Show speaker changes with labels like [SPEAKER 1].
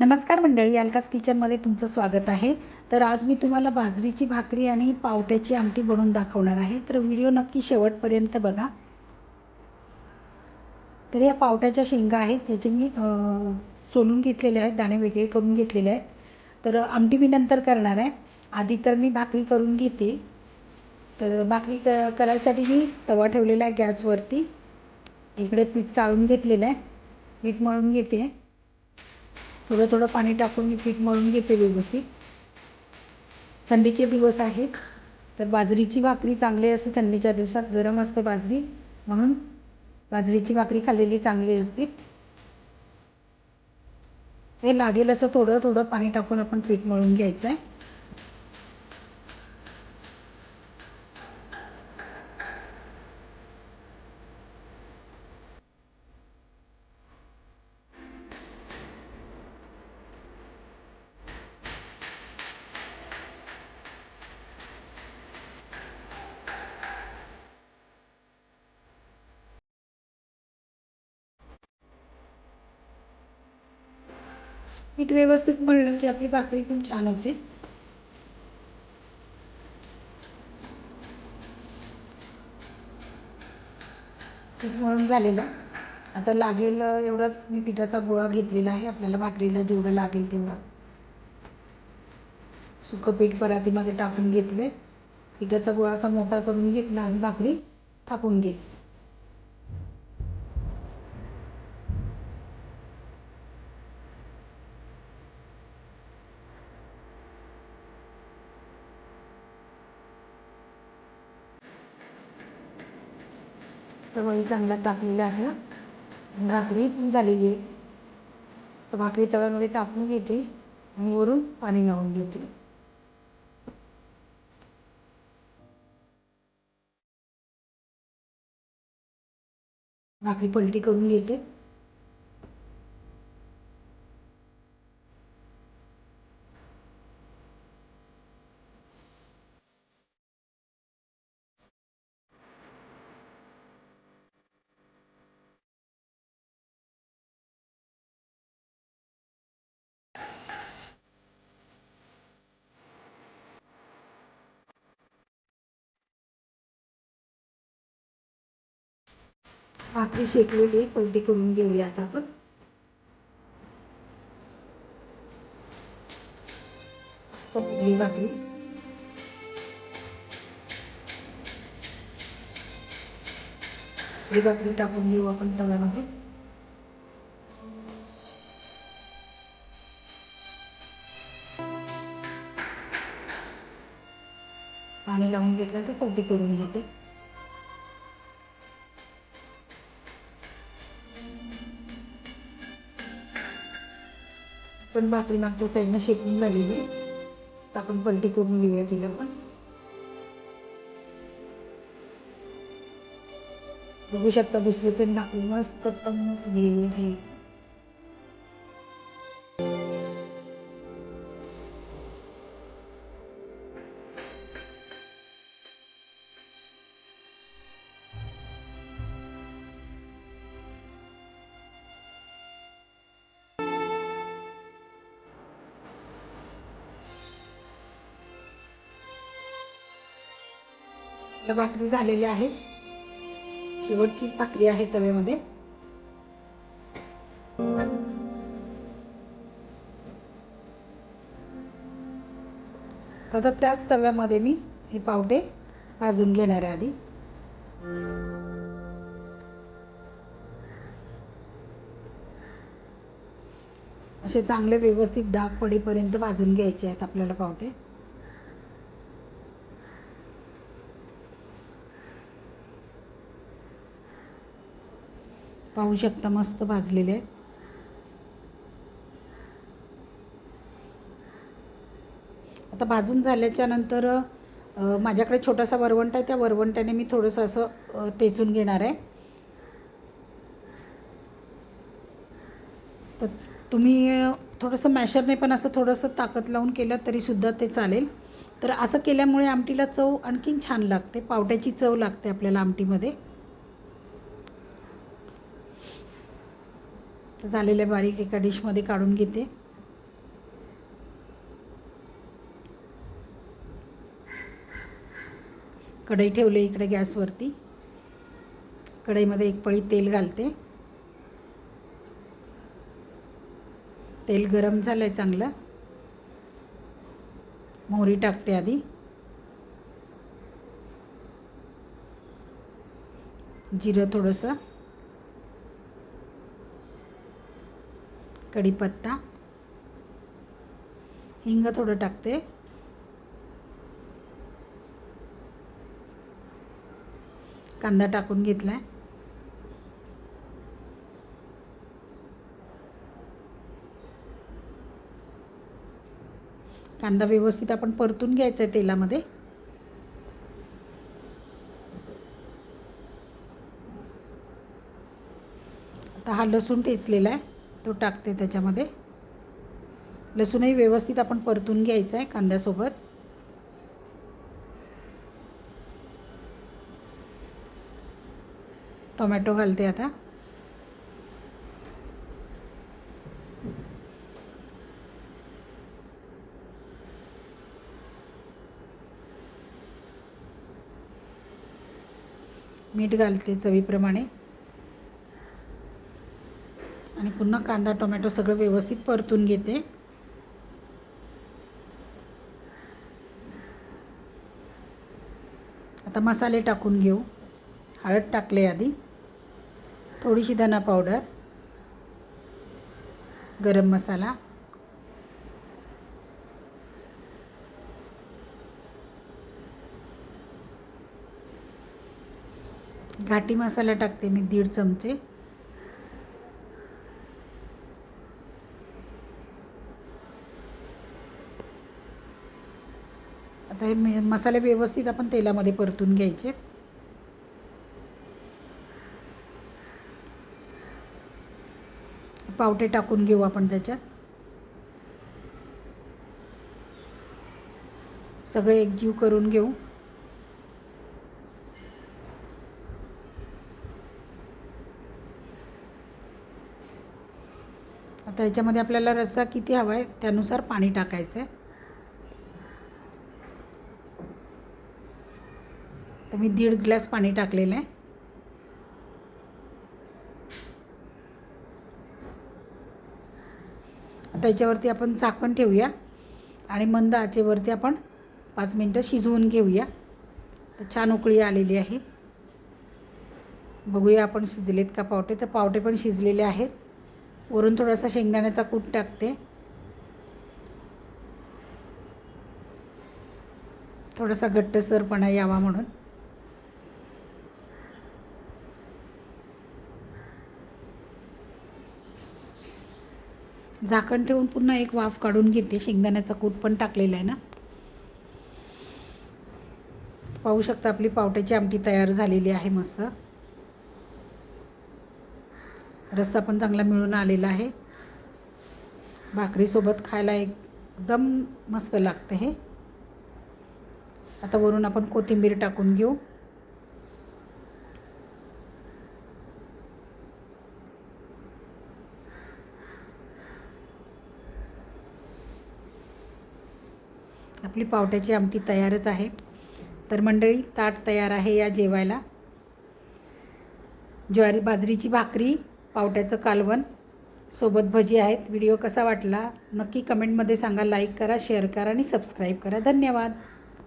[SPEAKER 1] नमस्कार मंडळी अलकास किचनमध्ये तुमचं स्वागत आहे. तर आज मी तुम्हाला बाजरीची भाकरी आणि पावट्याची आमटी बनवून दाखवणार आहे. तर व्हिडिओ नक्की शेवटपर्यंत बघा. तर या पावट्याच्या शेंगा आहेत त्याचे मी सोलून घेतलेले आहेत दाणे वेगळे करून घेतलेले आहेत. तर आमटी मी नंतर करणार आहे. आधी तर मी भाकरी करून घेते. तर भाकरी क करायसाठी मी तवा ठेवलेला आहे गॅसवरती. इकडे पीठ चाळून घेतलेलं आहे. पीठ मळून घेते. थोडं थोडं पाणी टाकून मी पीठ मळून घेते व्यवस्थित. थंडीचे दिवस आहेत तर बाजरीची भाकरी चांगली असते थंडीच्या दिवसात गरम असते बाजरी म्हणून बाजरीची भाकरी खाल्लेली चांगली असते. ते लागेल असं थोडं थोडं पाणी टाकून आपण पीठ मळून घ्यायचं आहे पीठ व्यवस्थित मळलं की आपली भाकरी पण छान होते. पीठ मळून झालेलं. आता लागेल एवढाच मी पिठाचा गोळा घेतलेला आहे. आपल्याला भाकरीला जेवढं लागेल तेवढं. सुकं पीठ परातीमध्ये टाकून घेतले पिठाचा गोळा असा मोठा करून घेतला आणि भाकरी थापून घेतली. तवळी चांगल्या टाकलेला आहे भाकरी झालेली आहे. तर भाकरी तव्यामध्ये टाकून घेते आणि वरून पाणी लावून घेते. भाकरी पलटी करून घेते. भाकरी शेकलेली आहे पलटी करून घेऊया आता आपण. मस्त भाकरी. दुसरी भाकरी टाकून घेऊ आपण तव्यामध्ये. पाणी लावून घेतलं तर पलटी करून घेते. पण भाकरी मागच्या साईडनं शेकून झालेली. तर आपण पलटी करून घेऊया तिला पण. बघू शकता दुसरी पेन भाकरी मस्त टम्म फुगलेली भाकरी झालेली आहे. शेवटचीच भाकरी आहे तव्यामध्ये. आता त्याच तव्यामध्ये मी हे पावटे भाजून घेणार आहे आधी. असे चांगले व्यवस्थित डाग पडेपर्यंत भाजून घ्यायचे आहेत आपल्याला पावटे पाहू शकता मस्त भाजलेले आहेत. आता भाजून झाल्याच्यानंतर माझ्याकडे छोटासा वरवंट आहे त्या वरवंट्याने मी थोडंसं असं टेचून घेणार आहे. तर तुम्ही थोडंसं मॅशरने पण असं थोडंसं ताकद लावून केलं तरीसुद्धा ते चालेल. तर असं केल्यामुळे आमटीला चव आणखीन छान लागते पावट्याची चव लागते आपल्याला आमटीमध्ये. झालेल्या बारीक एका डिशमध्ये काढून घेते. कढई ठेवली इकडे गॅसवरती. कढईमध्ये एक पळी तेल घालते. तेल गरम झालं आहे चांगलं. मोहरी टाकते आधी. जिरं थोडंसं. कढीपत्ता. हिंग थोडं टाकते. कांदा टाकून घेतला आहे कांदा व्यवस्थित आपण परतून घ्यायचा आहे तेलामध्ये. आता हा लसूण टेचलेला आहे तो टाकते त्याच्यामध्ये. लसूणही व्यवस्थित आपण परतून घ्यायचा आहे कांद्यासोबत. टोमॅटो घालते आता. मीठ घालते चवीप्रमाणे. आणि पुन्हा कांदा टोमॅटो सगळं व्यवस्थित परतून घेते. आता मसाले टाकून घेऊ. हळद टाकले आधी. थोडीशी धना पावडर. गरम मसाला. घाटी मसाला टाकते मी दीड चमचे आता हे मे- मसाले व्यवस्थित आपण तेलामध्ये परतून घ्यायचे. पावटे टाकून घेऊ आपण त्याच्यात. सगळे एकजीव करून घेऊ. आता याच्यामध्ये आपल्याला रस्सा किती हवा आहे त्यानुसार पाणी टाकायचं आहे मी दीड ग्लास पाणी टाकलेलं आहे. आता याच्यावरती आपण झाकण ठेवूया आणि मंद आचेवरती आपण पाच मिनटं शिजवून घेऊया. तर छान उकळी आलेली आहे. बघूया आपण शिजलेत का पावटे. तर पावटे पण शिजलेले आहेत. वरून थोडासा शेंगदाण्याचा कूट टाकते. थोडासा घट्टसरपणा यावा म्हणून. झाकण ठेवून पुन्हा एक वाफ काढून घेते. शेंगदाण्याचा कूट पण टाकलेला आहे ना. पाहू शकता आपली पावट्याची आमटी तयार झालेली आहे मस्त. रस्सा पण चांगला मिळून आलेला आहे. भाकरीसोबत खायला एकदम मस्त लागतं हे. आता वरून आपण कोथिंबीर टाकून घेऊ. आपली पावट्याची आमटी तयारच आहे. तर मंडळी ताट तयार आहे या जेवायला. ज्वारी बाजरीची भाकरी पावट्याचं कालवण सोबत भजी आहेत. व्हिडिओ कसा वाटला? नक्की कमेंटमध्ये सांगा लाईक करा शेअर करा आणि सबस्क्राईब करा. धन्यवाद.